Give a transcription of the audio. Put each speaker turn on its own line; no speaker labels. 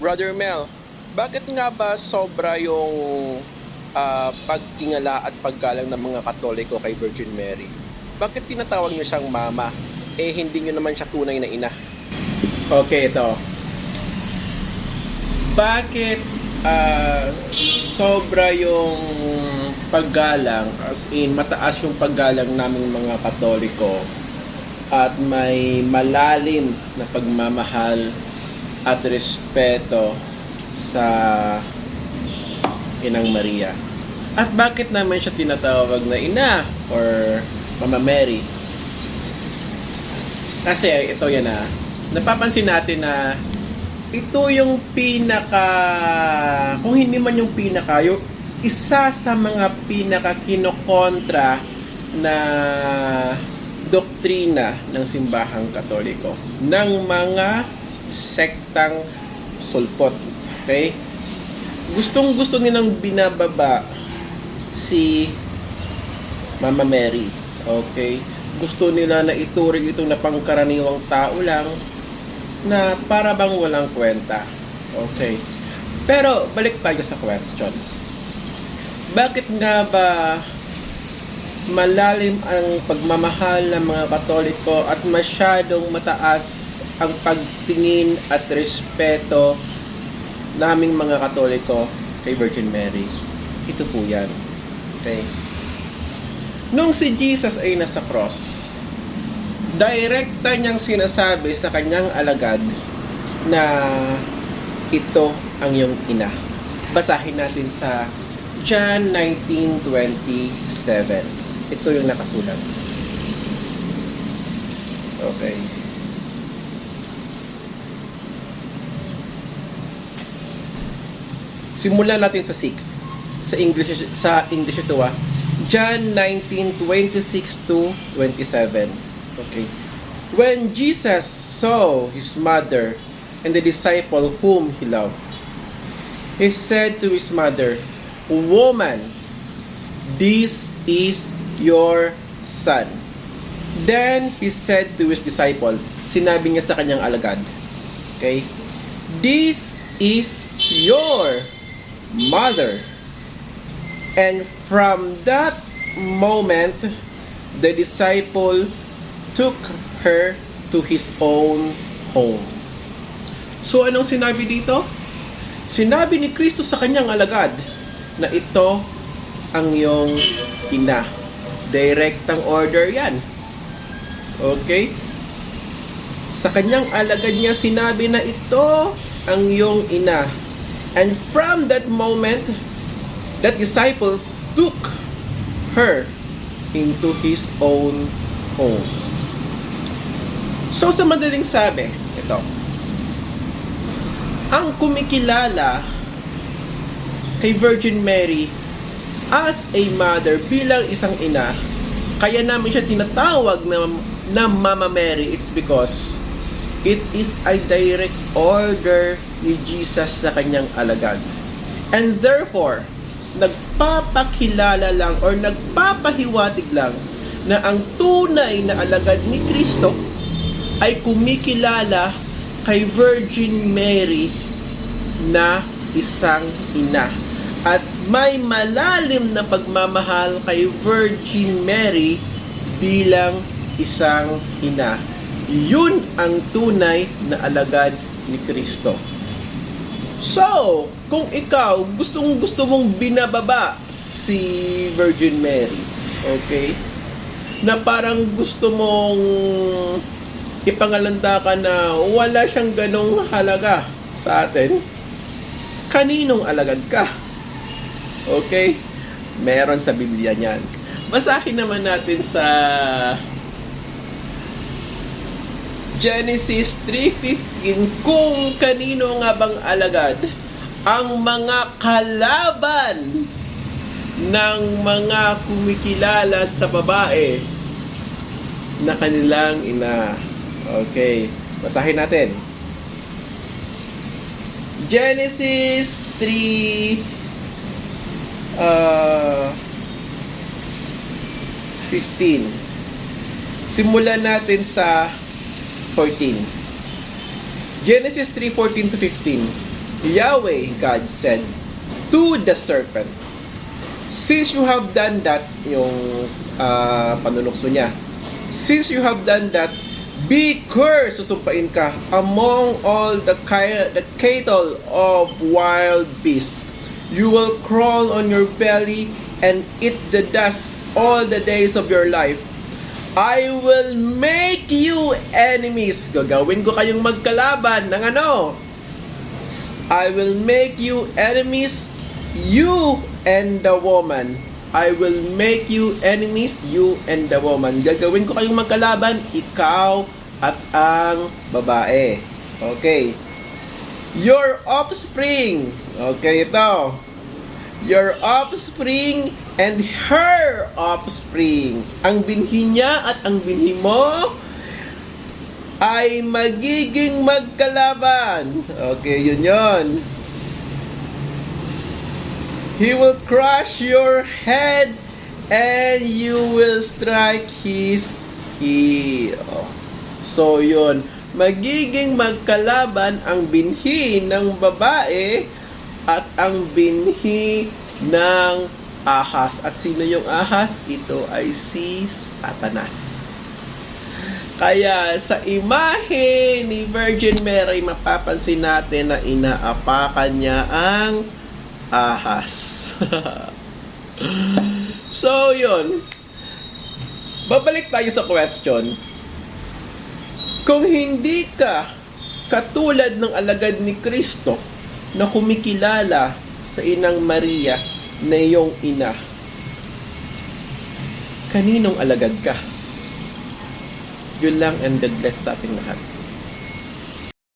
Brother Mel, bakit nga ba sobra yung ah, pagtingala at paggalang ng mga Katoliko kay Virgin Mary? Bakit tinatawag niyo siyang mama? Eh, hindi niyo naman siya tunay na ina. Okay, ito. Bakit ah, sobra yung paggalang, as in, mataas yung paggalang naming mga Katoliko at may malalim na pagmamahal at respeto sa Inang Maria. At bakit naman siya tinatawag na ina or Mama Mary? Kasi ito yan ah, napapansin natin na ito yung pinaka, kung hindi man yung pinaka, yung isa sa mga pinaka kinokontra na doktrina ng simbahang katoliko ng mga sektang sulpot. Okay? Gustong gusto nilang binababa si Mama Mary. Okay? Gusto nila na ituring itong na pangkaraniwang tao lang na para bang walang kwenta. Okay. Pero balik tayo sa question. Bakit nga ba malalim ang pagmamahal ng mga Katoliko at masyadong mataas ang pagtingin at respeto naming mga Katoliko kay Virgin Mary? Ito po yan. Okay? Nung si Jesus ay nasa cross, direkta niyang sinasabi sa kanyang alagad na ito ang iyong ina. Basahin natin sa John 19.27. Ito yung nakasulat. Okay. Simulan natin sa 6. Sa English sa English ito ah. John 19:26 to 27. Okay. When Jesus saw his mother and the disciple whom he loved, he said to his mother, Woman, this is your son. Then he said to his disciple, sinabi niya sa kanyang alagad, okay, this is your mother. And from that moment, the disciple took her to his own home. So anong sinabi dito? Sinabi ni Kristo sa kanyang alagad na ito ang iyong ina. Direktang order yan. Okay? Sa kanyang alagad niya sinabi na ito ang iyong ina. And from that moment, that disciple took her into his own home. So sa madaling sabi, ito. Ang kumikilala kay Virgin Mary as a mother bilang isang ina, kaya namin siya tinatawag na, na Mama Mary, it's because it is a direct order ni Jesus sa kanyang alagad. And therefore, nagpapakilala lang or nagpapahiwatig lang na ang tunay na alagad ni Kristo ay kumikilala kay Virgin Mary na isang ina. At may malalim na pagmamahal kay Virgin Mary bilang isang ina. Yun ang tunay na alagad ni Kristo. So, kung ikaw gustong gusto mong binababa si Virgin Mary, okay? Na parang gusto mong ipangalanda ka na wala siyang ganong halaga sa atin, kaninong alagad ka? Okay? Meron sa Biblia niyan. Basahin naman natin sa Genesis 3.15 kung kanino nga bang alagad ang mga kalaban ng mga kumikilala sa babae na kanilang ina. Okay, basahin natin. Genesis 3 uh, 15 Simulan natin sa 14 Genesis 3:14 to 15 Yahweh, God said, to the serpent, Since you have done that, yung uh, panunokso niya, Since you have done that, be cursed, susumpain ka, among all the, the cattle of wild beasts. You will crawl on your belly and eat the dust all the days of your life. I will make you enemies. Gagawin ko kayong magkalaban ng ano? I will make you enemies, you and the woman. I will make you enemies, you and the woman. Gagawin ko kayong magkalaban, ikaw at ang babae. Okay. Your offspring. Okay, ito. Your offspring and her offspring. Ang binhi niya at ang binhi mo ay magiging magkalaban. Okay, yun yon. He will crush your head and you will strike his heel. So yun, magiging magkalaban ang binhi ng babae at ang binhi ng ahas. At sino yung ahas? Ito ay si Satanas. Kaya sa imahe ni Virgin Mary, mapapansin natin na inaapakan niya ang ahas. so, yun. Babalik tayo sa question. Kung hindi ka katulad ng alagad ni Kristo na kumikilala sa inang Maria na iyong ina, kaninong alagad ka? Yun lang and God bless sa ating lahat.